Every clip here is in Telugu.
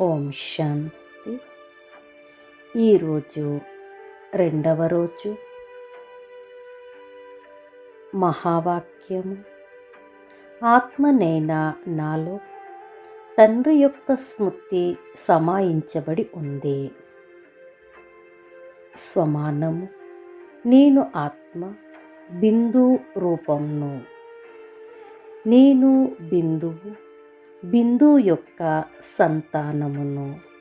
ఓం శాంతి. ఈరోజు రెండవ రోజు. మహావాక్యము. ఆత్మనైనా నాలో తండ్రి యొక్క స్మృతి సమాయించబడి ఉంది. స్వమానము. నేను ఆత్మ బిందు రూపంను నేను బిందువు బిందు యొక్క సంతానమును.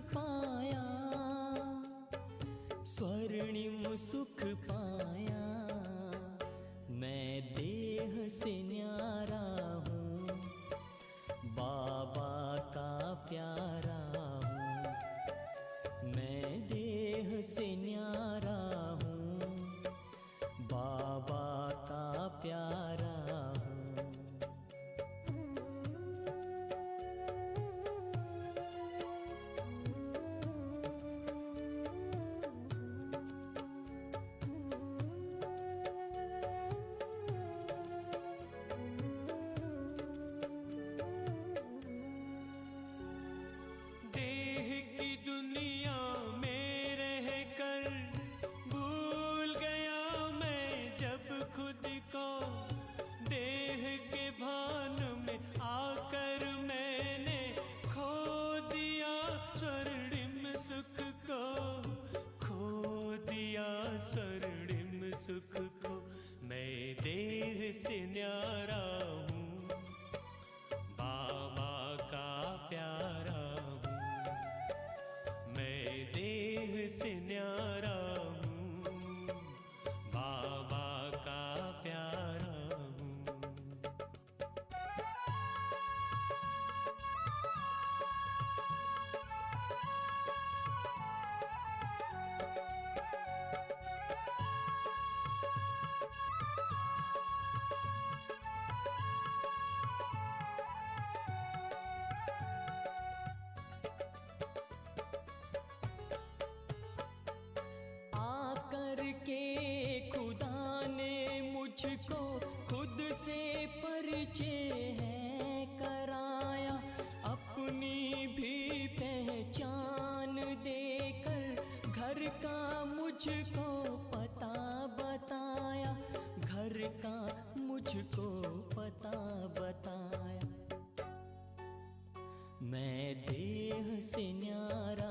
पाया स्वर्णिम सुख पाया के खुदा ने मुझको खुद से परिचय है कराया। अपनी भी पहचान देकर घर का मुझको पता बताया। घर का मुझको पता बताया। मैं देह से न्यारा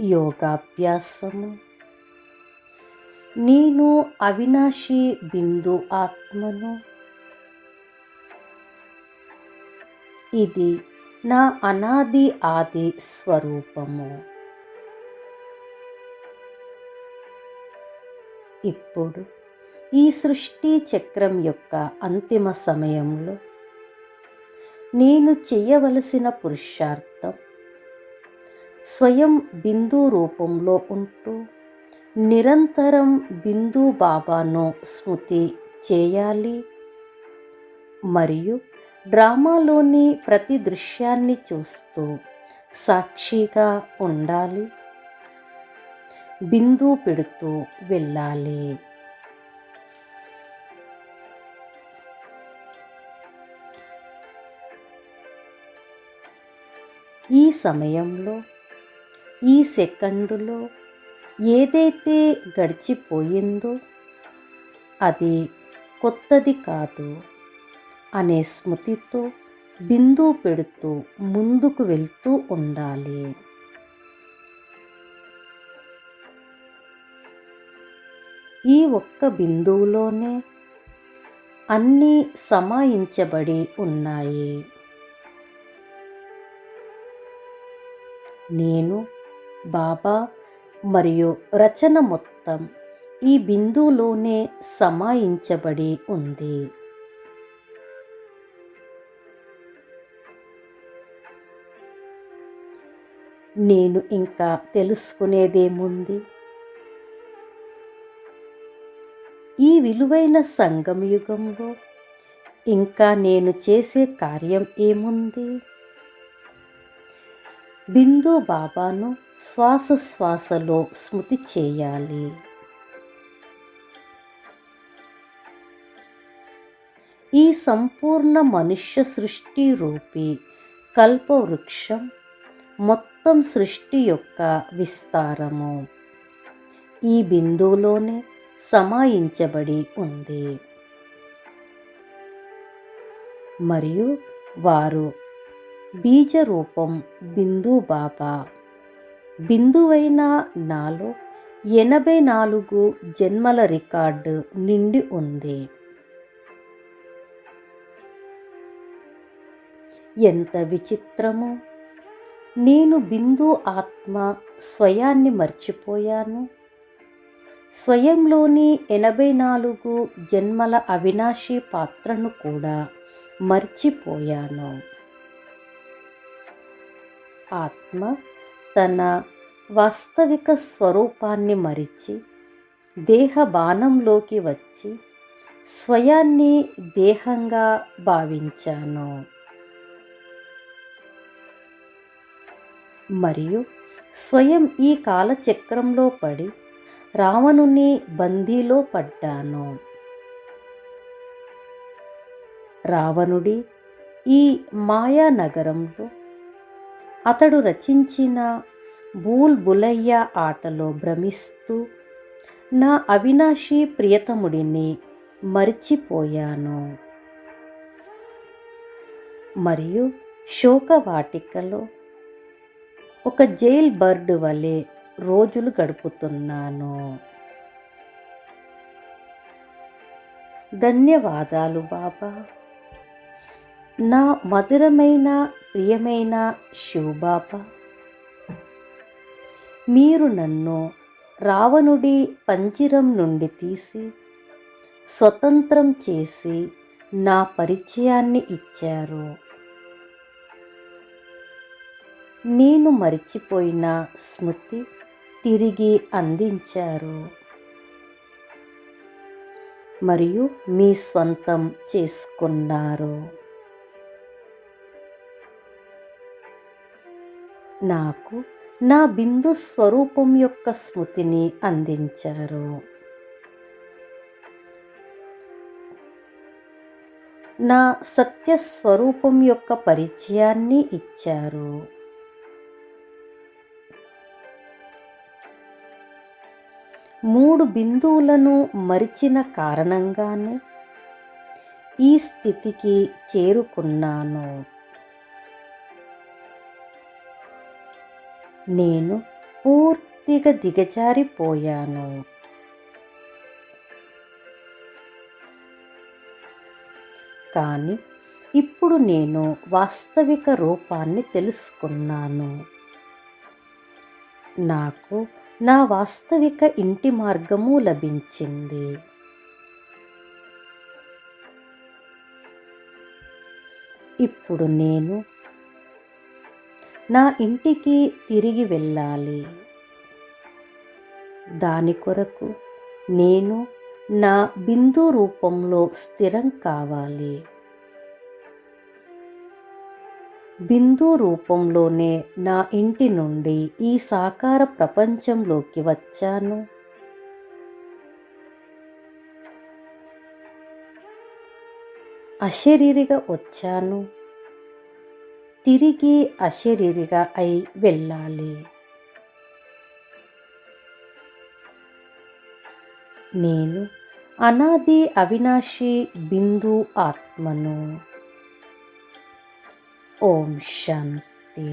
యోగాభ్యాసము. నేను అవినాశి బిందు ఆత్మను. ఇది నా అనాది ఆది స్వరూపము. ఇప్పుడు ఈ సృష్టి చక్రం యొక్క అంతిమ సమయంలో నేను చేయవలసిన పురుషార్థం స్వయం బిందు రూపంలో ఉంటూ నిరంతరం బిందు బాబాను స్మృతి చేయాలి. మరియు డ్రామాలోని ప్రతి దృశ్యాన్ని చూస్తూ సాక్షిగా ఉండాలి. బిందు పెడుతూ వెళ్ళాలి. ఈ సమయంలో ఈ సెకండులో ఏదైతే గడిచిపోయిందో అది కొత్తది కాదు అనే స్మృతితో బిందు పెడుతూ ముందుకు వెళ్తూ ఉండాలి. ఈ ఒక్క బిందువులోనే అన్నీ సమాయించబడి ఉన్నాయి. నేను బాబా మరియు రచన మొత్తం ఈ బిందువులోనే సమాయించబడి ఉంది. నేను ఇంకా తెలుసుకునేదేముంది? ఈ విలువైన సంగమయుగంలో ఇంకా నేను చేసే కార్యం ఏముంది? బిందు బాబాను శ్వాస శ్వాసలో స్మృతి చేయాలి. ఈ సంపూర్ణ మనుష్య సృష్టి రూపి కల్పవృక్షం మొత్తం సృష్టి యొక్క విస్తారము. ఈ బిందువులోనే సమాయించబడి ఉంది. మరియు వారు బీజరూపం బిందు బాబా. బిందువైన నాలో ఎనభై నాలుగు జన్మల రికార్డు నిండి ఉంది. ఎంత విచిత్రమో! నేను బిందు ఆత్మ స్వయాన్ని మర్చిపోయాను. స్వయంలోని ఎనభై నాలుగు జన్మల అవినాశీ పాత్రను కూడా మర్చిపోయాను. ఆత్మ తన వాస్తవిక స్వరూపాన్ని మరిచి దేహ బాణంలోకి వచ్చి స్వయాన్ని దేహంగా భావించాను. మరియు స్వయం ఈ కాలచక్రంలో పడి రావణుని బందీలో పడ్డాను. రావణుడి ఈ మాయా నగరంలో అతడు రచించిన బూల్ బులయ్య ఆటలో భ్రమిస్తూ నా అవినాశి ప్రియతముడిని మరిచిపోయాను. మరియు శోకవాటికలో ఒక జైల్ బర్డ్ వలె రోజులు గడుపుతున్నాను. ధన్యవాదాలు బాబా. నా మధురమైన ప్రియమైన శివబాప మీరు నన్ను రావణుడి పంజిరం నుండి తీసి స్వతంత్రం చేసి నా పరిచయాన్ని ఇచ్చారు. నేను మరిచిపోయిన స్మృతి తిరిగి అందించారు. మరియు మీ స్వంతం చేసుకున్నారు. నాకు నా బిందు స్వరూపం యొక్క స్మృతిని అందించారు. నా సత్య స్వరూపం యొక్క పరిచయాన్ని ఇచ్చారు. మూడు బిందువులను మరిచిన కారణంగానే ఈ స్థితికి చేరుకున్నాను. నేను పూర్తిగా దిగజారిపోయాను. కానీ ఇప్పుడు నేను వాస్తవిక రూపాన్ని తెలుసుకున్నాను. నాకు నా వాస్తవిక ఇంటి మార్గము లభించింది. ఇప్పుడు నేను నా ఇంటికి తిరిగి వెళ్ళాలి. దాని కొరకు నేను నా బిందు రూపంలో స్థిరం కావాలి. బిందు రూపంలోనే నా ఇంటి నుండి ఈ సాకార ప్రపంచంలోకి వచ్చాను. అశరీరిగా వచ్చాను. తిరిగి అశరీరిగా అయి వెళ్ళాలి. నేను అనాది అవినాశి బిందు ఆత్మను. ఓం శాంతి.